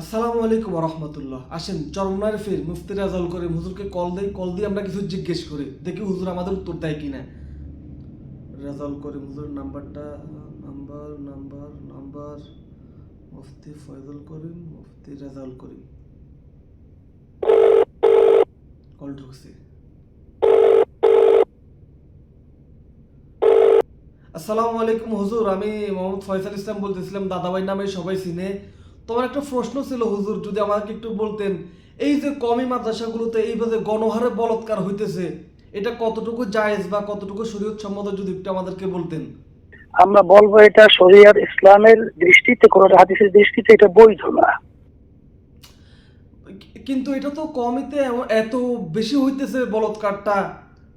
আসসালামু আলাইকুম রহমতুল্লাহ। আসেন, চরমনার ফির মুফতি রাজাল করে হুজুরকে কল দেই, কল দিয়ে আমরা কিছু জিজ্ঞেস করি, দেখি হুজুর আমাদের উত্তর দেয় কিনা। রাজাল করে হুজুর, নাম্বারটা, number number number, Mufti Faizal Karim, Mufti Rajal Karim. Call ঢুকছে। আসসালামু আলাইকুম হুজুর, আমি মোহাম্মদ ফয়সাল ইসলাম বলতেছিলাম দাদাভাই নামে সবাই চিনে। তোমার একটা প্রশ্ন ছিল হুজুর যদি আমাকে একটু বলতেন এই যে কমি মাদ্রাসাগুলোতে এইভাবে গণহারে বলৎকার হইতেছে এটা কতটুকু জায়েজ বা কতটুকু শরীয়ত সম্মত যদি একটু আমাদেরকে বলতেন? আমরা বলব এটা শরিয়ার ইসলামের দৃষ্টিতে কোন হাদিসের দৃষ্টিতে এটা বৈধ না। কিন্তু এটা তো কমিতে এত বেশি হইতেছে বলৎকারটা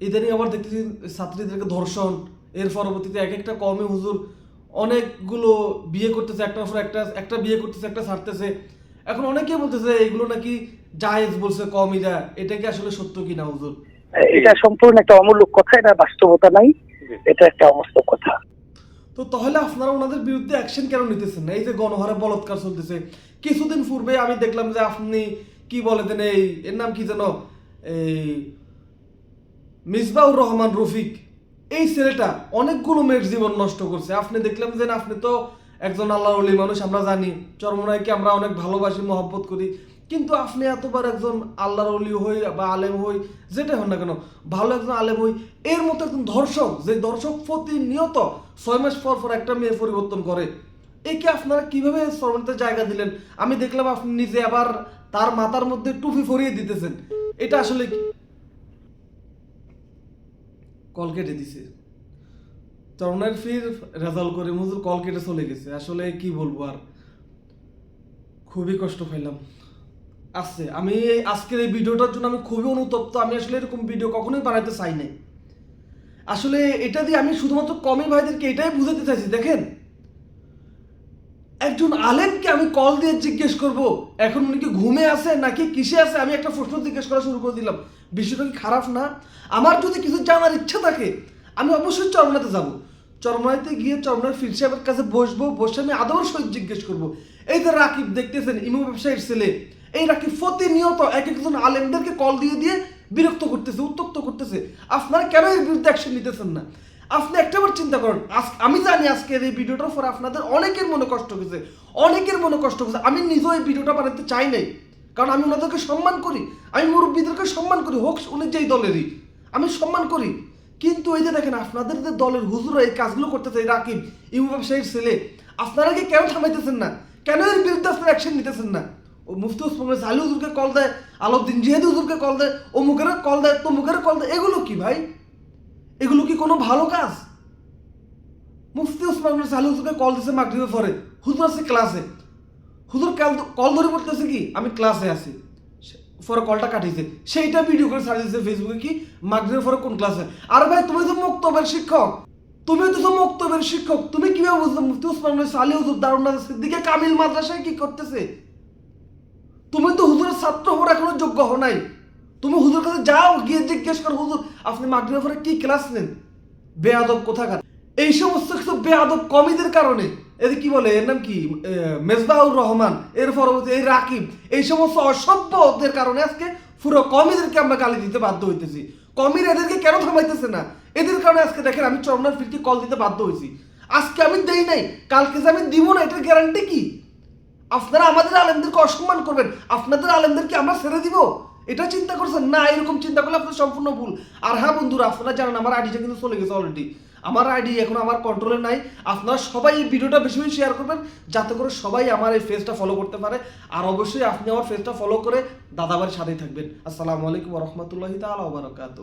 ইদানিং আবার দেখতেছি ছাত্রীদেরকে ধর্ষণ এর পরবর্তীতে এক একটা কমে হুজুর অনেকগুলো বিয়ে করতেছে একটার পর একটা একটা বিয়ে করতেছে একটা ছাড়তেছে। এখন অনেকেই বলতেছে এগুলো নাকি জায়েজ বলছে কমিরা এটা কি আসলে সত্য কিনা হুজুর? এটা সম্পূর্ণ একটা অমূলক কথা এটা বাস্তবতা নাই। এটা একটা অবাস্তব কথা। তো তাহলে আপনারা ওনাদের বিরুদ্ধে অ্যাকশন কেন নিতেছেন? না এই যে গণহারে বলৎকার চলতেছে। কিছুদিন পূর্বে আমি দেখলাম যে আপনি কি বলেছেন এই এর নাম কি যেন? এই মিসবাউর রহমান রফিক। এই ছেলেটা অনেকগুলো মেয়ের জীবন নষ্ট করছে। আপনি দেখলাম যে আপনি তো একজন আল্লাহ অলি মানুষ, আমরা জানি। চরমনাইকে আমরা অনেক ভালোবাসি, মহব্বত করি। কিন্তু আপনি এতবার একজন আল্লাহর অলি হই বা আলেম হই যেটা হন না কেন, ভালো একজন আলেম হই, এর মতো একজন ধর্ষক, যে ধর্ষক প্রতিনিয়ত ছয় মাস পর পর একটা মেয়ে পরিবর্তন করে, একে আপনারা কীভাবে শ্রমণতে জায়গা দিলেন? আমি দেখলাম আপনি নিজে আবার তার মাথার মধ্যে টুপি ফরিয়ে দিতেছেন। এটা আসলে কল কেটে দিছে। চরণের ফির রেজাল্ট করে মজুর কল কেটে চলে গেছে। আসলে কি বলব আর? খুবই কষ্ট পাইলাম। আসছে আমি আজকের এই ভিডিওটার জন্য আমি খুবই অনুতপ্ত। আমি আসলে এরকম ভিডিও কখনোই বানাতে চাই নাই। আসলে এটা দিয়ে আমি শুধুমাত্র কমি ভাইদেরকে এটাই বুঝাতে চাইছি, দেখেন। একজন আলেমকে আমি কল দিয়ে জিজ্ঞেস করব, এখন উনি কি ঘুমে আছে নাকি কিসে আছে? আমি একটা প্রশ্ন জিজ্ঞেস করা শুরু করে দিলাম। বিষয়টা কি খারাপ না? আমার যদি কিছু জানার ইচ্ছা থাকে, আমি অবশ্যই চরমনাতে যাব। চরমনাতে গিয়ে চরমনার ফির সাহেবের কাছে বসবো, বসে আমি আদর সহিত জিজ্ঞেস করব, এই যে রাকিব দেখতেছেন ইমু ব্যবসায়ীর ছেলে, এই রাকিব প্রতিনিয়ত এক একজন আলেমদেরকে কল দিয়ে দিয়ে বিরক্ত করতেছে উত্তপ্ত করতেছে। আপনারা কেন এর বিরুদ্ধে অ্যাকশন নিতেছেন না? আপনি একটাবার চিন্তা করেন, আজ আমি জানি আজকের এই ভিডিওটার পর আপনাদের অনেকের মনে কষ্ট হয়েছে, অনেকের মনে কষ্ট হয়েছে। আমি নিজেও এই ভিডিওটা বানাতে চাই নাই, কারণ আমি ওনাদেরকে সম্মান করি, আমি মুরব্বীদেরকে সম্মান করি, হোক উনি যেই দলেরই আমি সম্মান করি। কিন্তু এই যে দেখেন, আপনাদের যে দলের হুজুরা এই কাজগুলো করতেছে রাকিব ইমু ব্যবসায়ীর ছেলে, আপনারা কি কেন থামাইতেছেন না? কেন এর বিরুদ্ধে আপনারা অ্যাকশন নিতেছেন না? ও মুফতি ওসমান সালি হুজুরকে কল দেয়, আলাউদ্দিন জিহাদি হুজুরকে কল দেয় ও মুখের কল দেয় তো মুখের কল দেয়, এগুলো কি ভাই? কোনো ভালো কাজ? মুফতি ওসমান সালি হুজুরকে কল দিছে মাগরিবের পরে। হুজুর আছে ক্লাসে হুজুর কল কল ধরে পড়তেছে কি, আমি ক্লাসে আছি। পরে কলটা কাটিয়েছে। সেইটা ভিডিও করে ছাড়িয়ে দিয়েছে ফেসবুকে কি, মাগরিবের পরে কোন ক্লাসে আর ভাই, তুমি তো মুক্তবের শিক্ষক। তুমি তো তো মুক্তবের শিক্ষক। তুমি কীভাবে বুঝলে মুফতি ওসমান সালি হুজুর দারুণ সিদ্দিকে কামিল মাদ্রাসায় কি করতেছে? তুমি তো হুজুরের ছাত্র হওয়ার এখনও যোগ্য হও নাই। তুমি হুজুর কাছে যাও, গিয়ে জিজ্ঞেস করো, হুজুর, আপনি মাগরিবের পরে কি ক্লাস নেন? বেয়াদব কোথাকার? এই সমস্ত কিছু বেয়াদব কমিদের কারণে। এর কি বলে? এর নাম কি? মেজবাউর রহমান, এর পরবর্তী, এই রাকিব। এই সমস্ত অসভ্যদের কারণে আজকে পুরো কমিদেরকে আমরা গালি দিতে বাধ্য হইতেছি। কমির এদেরকে কেন থামাইতেছে না? এদের কারণে আজকে দেখেন আমি চরমনার ফিরকে কল দিতে বাধ্য হয়েছি আজকে আমি দেই নাই, কালকে যে আমি দিব না, এটার গ্যারান্টি কি? আপনারা আমাদের আলেমদেরকে অসম্মান করবেন। আপনাদের আলেমদেরকে আমরা ছেড়ে দিব? এটা চিন্তা করছেন? না, এরকম চিন্তা করলে আপনার সম্পূর্ণ ভুল। আর হ্যাঁ বন্ধুরা, আপনারা জানেন আমার আইডিটা কিন্তু চলে গেছে অলরেডি আমার আইডি এখন আমার কন্ট্রোলে নাই। আপনারা সবাই এই ভিডিওটা বেশি বেশি শেয়ার করবেন, যাতে করে সবাই আমার এই ফেসটা ফলো করতে পারে। আর অবশ্যই আপনি আমার ফেসটা ফলো করে দাদাবাড়ির সাথেই থাকবেন। আসসালামু আলাইকুম রহমতুল্লাহি তালা বারকাত